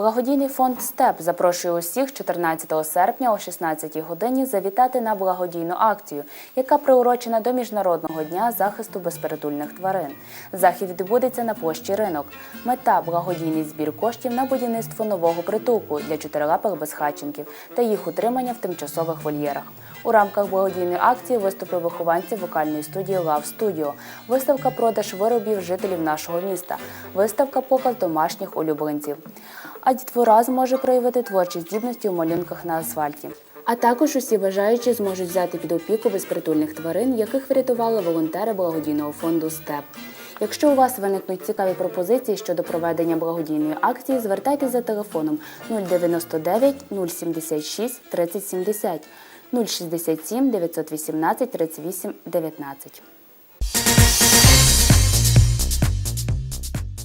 Благодійний фонд СТЕП запрошує усіх 14 серпня о 16 годині завітати на благодійну акцію, яка приурочена до Міжнародного дня захисту безпередульних тварин. Захід відбудеться на площі ринок. Мета благодійний збір коштів на будівництво нового притулку для чотирилапих безхатченків та їх утримання в тимчасових вольєрах. У рамках благодійної акції виступили вихованці вокальної студії Love Studio, виставка продаж виробів жителів нашого міста, виставка показ домашніх улюбленців. А дітвора зможе проявити творчі здібності у малюнках на асфальті. А також усі бажаючі зможуть взяти під опіку безпритульних тварин, яких врятували волонтери благодійного фонду СТЕП. Якщо у вас виникнуть цікаві пропозиції щодо проведення благодійної акції, звертайтеся за телефоном 099 076 3070 067 918 38 19.